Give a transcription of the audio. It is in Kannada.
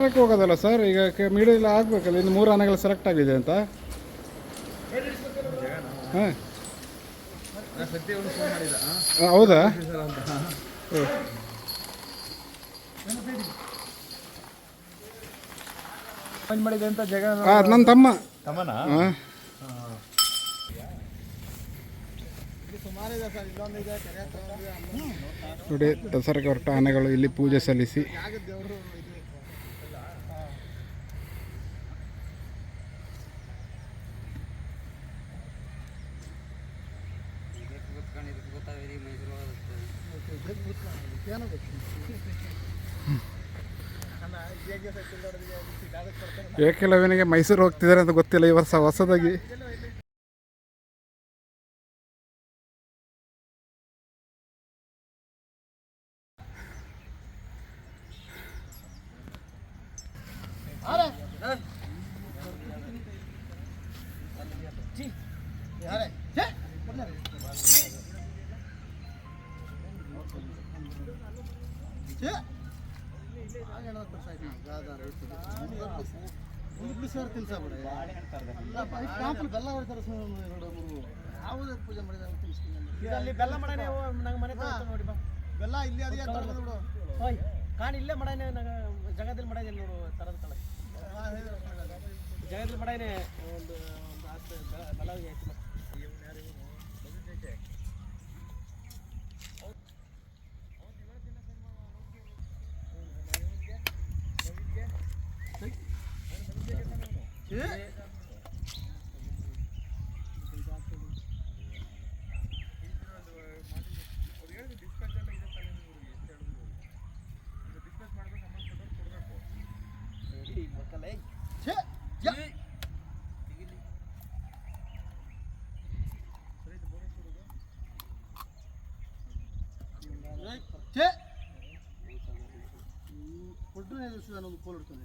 ಹೋಗೋದಲ್ಲ ಸರ್ ಈಗ ಮೀಡಿಯಲ್ಲ ಆಗಬೇಕಲ್ಲ ಇನ್ನು ಮೂರು ಆನೆಗಳು ಸೆಲೆಕ್ಟ್ ಆಗಿದೆ ಅಂತ. ಹಾಂ. ಹೌದಾ? ನನ್ನ ತಮ್ಮ. ತಮ್ಮನ? ನೋಡಿ ದಸರಾಗೆ ಹೊರಟ ಆನೆಗಳು ಇಲ್ಲಿ ಪೂಜೆ ಸಲ್ಲಿಸಿ. ಏಕಲವ್ಯನಿಗೆ ಮೈಸೂರು ಹೋಗ್ತಿದ್ದಾರೆ ಅಂತ ಗೊತ್ತಿಲ್ಲ ಈ ವರ್ಷ ಹೊಸದಾಗಿ? ಅಲ್ಲಿ ಬೆಲ್ಲ ಮಾಡನೆ ನಂಗೆ ಮನೆ ನೋಡಿ ಬಾ. ಬೆಲ್ಲ ಇಲ್ಲಿ ಅದೇ ಬಿಡು. ಓಯ್ ಕಾಣ್ ಇಲ್ಲೇ ಮಾಡನೆ ನಂಗೆ ಜಗದಲ್ಲಿ ಮಾಡನೆ ನೋಡು ತರದ ತಳ. ಜಗದಲ್ಲಿ ಮಾಡನೆ ಒಂದು ಒಂದು ಬೆಲ್ಲ ಐತಿ ಕೊಟ್ರೆ ನಾನು ಒಂದು ಕೋಲ್ ಇಡ್ತಾನೆ